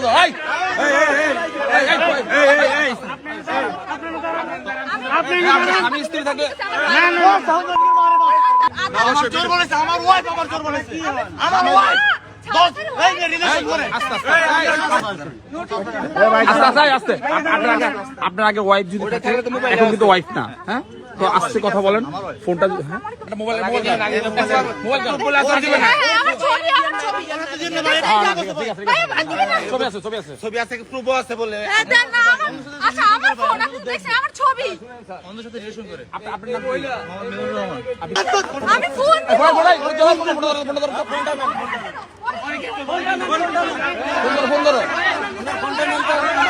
ফোনটা দাও এই এই, এই, এই, এই, এই, এই, এই, এই। আমি- স্ত্রী থাকলে আমার জোর বলেছে আমার ওয়াইফ আমার জোর বলেছে। আমার ওয়াইফ দোস্ত এই রিলেশন করে আস্তে আস্তে এই, আস্তে আস্তে এই, আস্তে আপ- আপনার আগে আপনার আগে ওয়াইফ যদি এখন কিন্তু ওয়াইফ না হ্যাঁ তো আস্তে কথা বলেন ফোনটা হ্যাঁ মোবাইল মোবাইল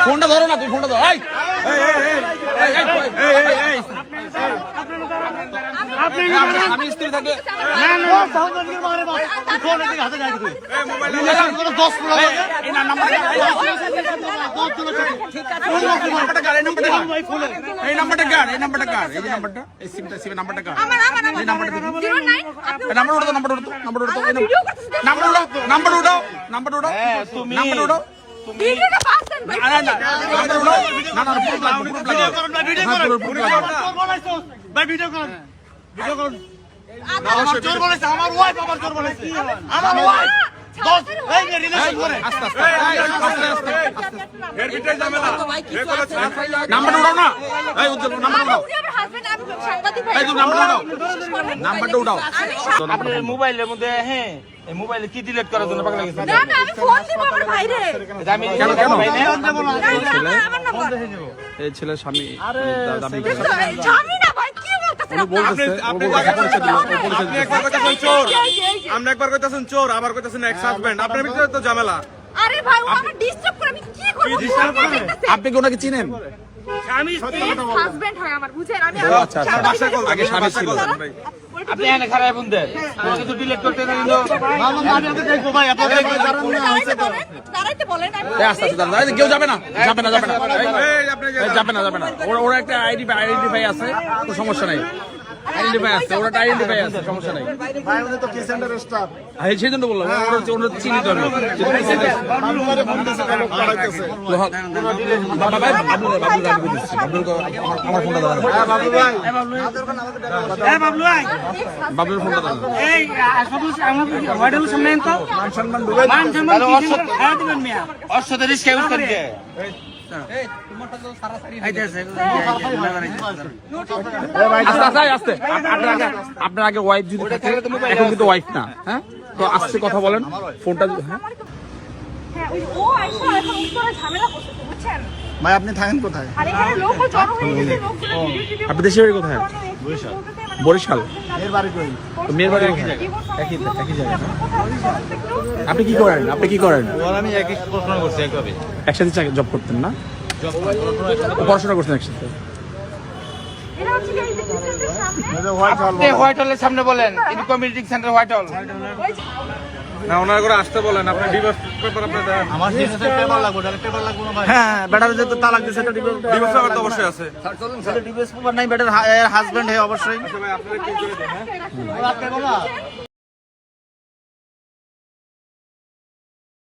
ফোনটা ধরো না তুই ফোনটা ধরো এই। আমি- স্ত্রী থাকলে এই, নাম্বারটা কার, এই নাম্বারটা কার? এই নাম্বারটা এই সিমটা সিমের নাম্বারটা কার এই নাম্বার উঠাও নাম্বার উঠাও নাম্বার উঠাও নাম্বার উঠাও নাম্বার উঠাও নাম্বার উঠাও নাম্বার উঠাও ভিডিওটা পাস দেন ভাই না না না নাম্বার উঠাও হ্যাঁ, আচ্ছা, আমার ওয়াইফ আমার জোর বলেছে আমার ওয়াইফ নাম্বার উঠাও না। এই উজ্জ্বল নাম্বার উঠাও। নাম্বারটা উঠাও। আপনার মোবাইলের মধ্যে হ্যাঁ এই মোবাইলে কি ডিলিট করার জন্য পাগলা গেছে না না আমি ফোন দিব আমার ভাইরে। আমি কেন, কেন? ভাই না? না না আমার নাম্বার এই ছেলের স্বামী দাবি জানি না ভাই কি দিল একবার কইতাছেন চোর। এই যে, এই যে। আমরা একবার কইতাছেন চোর। আবার কইতাছেন এক্স হাজবেন্ড আপনার ভিতরে তো ঝামেলা। আরে ভাই ও ডিস্টার্ব করে আমি কি করব? আপনি কি ওনাকে চিনেন? হাজবেন্ড হয় আমার বুঝেন? আমি আচ্ছা আচ্ছা। কল আগে স্বামী ছিল। ভাই আপনি এখানে খারাপ বন্ধু কিছু ডিলিট করতে দেন কিন্তু ভাই আপনাদের দাঁড়াইতে বলেন। দাঁড়াইতে বলেন আস্তে আস্তে দাঁড়ান। কেউ যাবে না যাবে না যাবে না। যাবে না যাবে না। ওরা ওরা একটা আইডি আইডেন্টিফাই আছে কোনো সমস্যা নাই। আইডেন্টিফাই আছে ওরা আইডেন্টিফাই আছে সমস্যা নাই। এই সেই জন্য বললাম ওরা ওরা- ওরা চিহ্নিত হবে তো হক- বাবা ভাই বাবলু বাবলু রাখবে দিচ্ছি বাবলুর আমার আমার ফোনটা দাও বাবলুর ফোনটা দাও এই সবুজ আমার হোটেল সামনে তো মান সম্মান মান সম্মান তাহলে হ্যাঁ দিবেন মিয়া। ওর সাথে ইউজ করেন আপনার আগে ওয়াইফ যদি থাকে এখন কিন্তু ওয়াইফ না হ্যাঁ? তো আসছে কথা বলেন ফোনটা হ্যাঁ? হ্যাঁ ও আইসা এখন উত্তরে ঝামেলা করতেছে বুঝছেন? ভাই আপনি থাকেন কোথায়? আর এখানে লোকও জড়ো হয়ে গেছে লোকগুলো ভিডিও আপনি দেশের বাড়ি কোথায়? বরিশাল। বরিশাল? তো মেয়ের বাড়ি? একই একই জায়গায়। আপনি কি করেন? আপনি কি করেন? ওর আমি একই প্রশ্ন করছি একভাবে। একসাথে জব করতেন না? পড়াশোনা করতেন একসাথে? হোয়াইট হলের সামনে বলেন ইন কমিউনিটি সেন্টার হোয়াইট হল না ওনার করে আসতে বলেন আপনি ডিভোর্স পেপার আপনি দেন। আমার ডিভোর্সের পেপার লাগবে ওটার পেপার লাগবে না ভাই। হ্যাঁ বেটার যেহেতু তালাক দিছে এটা ডিভোর্স ডিভোর্স পেপার তো অবশ্যই আছে। ডিভোর্স পেপার নাই বেটার হাজবেন্ড হে অবশ্যই। আচ্ছা ভাই আপনারা কি করে দেন হ্যাঁ? আপনি বলা